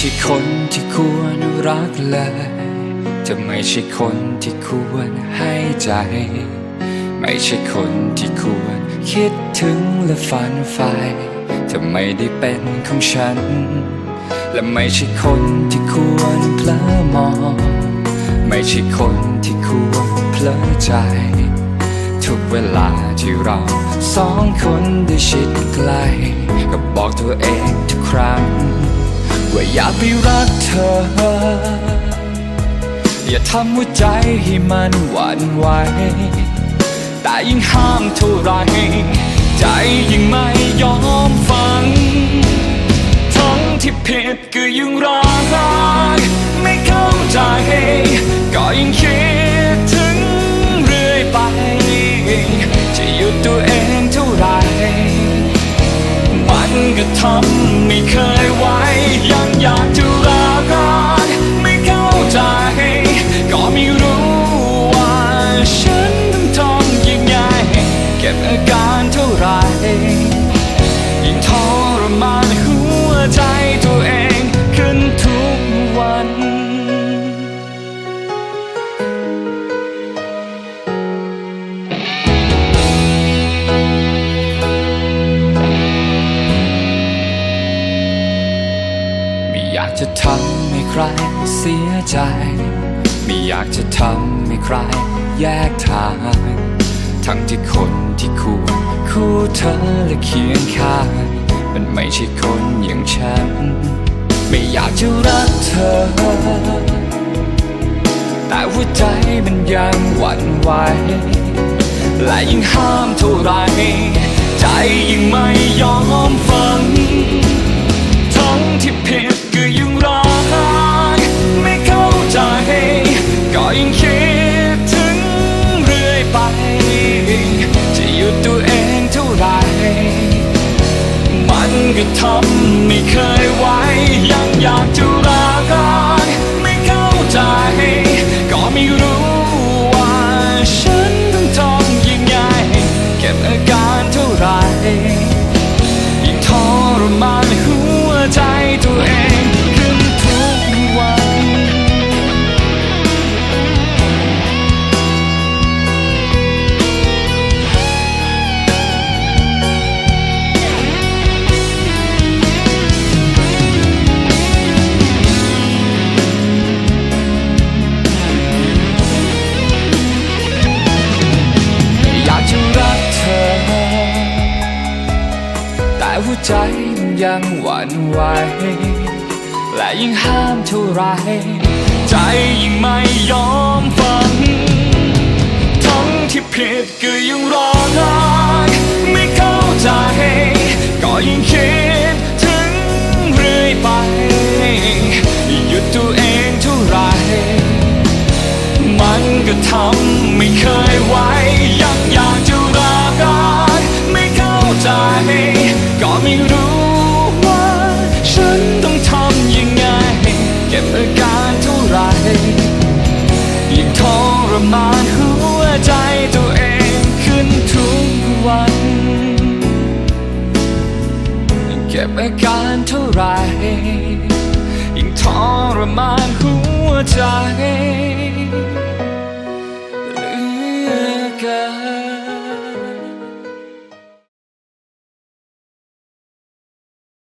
ไม่ใช่คนที่ควรรักเลย จะไม่ใช่คนที่ควรให้ใจ ไม่ใช่คนที่ควรคิดถึงและฝันใฝ่จะไม่ได้เป็นของฉัน และไม่ใช่คนที่ควรเพลอมอง ไม่ใช่คนที่ควรเพลอใจ ทุกเวลาที่เราสองคนได้ชิดใกล้ก็บอกตัวเองทุกครั้ง ว่าอย่าไปรักเธอ อย่าทำหัวใจให้มันหวั่นไหวแต่ยิ่งห้ามเท่าไร ใจยิ่งไม่ยอมฟัง ทั้งที่ผิดก็ยังรักไม่เข้าใจ ก็ยังคิดถึงเรื่อยไป จะหยุดตัวเองเท่าไหรมันก็ทำไม่เคยไหว ยังอยากจะ อยากจะทำให้ใครเสียใจ ไม่อยากจะทำให้ใครแยกทาง ทั้งที่คนที่ควรคู่เธอและเคียงข้างมันไม่ใช่คนอย่างฉัน ไม่อยากจะรักเธอ แต่หัวใจมันยังหวั่นไหวและยิ่งห้ามเท่าไรใจยิ่งไม่ยอมฟัง ทั้งที่ผิดก็ยั ก็ทำไม่เคยไหวยังอยากจะรักไม่เข้าใจ ก็ไม่รู้ว่าฉันต้องทำยังไง เก็บอาการเท่าไหร หัวใจมันยังหวั่นไหวและยิ่งห้ามเท่าไร ใจยิ่งไม่ยอมฟัง ทั้งที่ผิดก็ยังรอได้ไม่เข้าใจ ก็ยิ่งคิดถึงเรื่อยไป หยุดตัวเองเท่าไหรมันก็ทำ รมานหัวใจตัวเองขึ้นทุกวัน เก็บอาการเท่าไรยิ่งทรมานหัวใจเหลือเกิน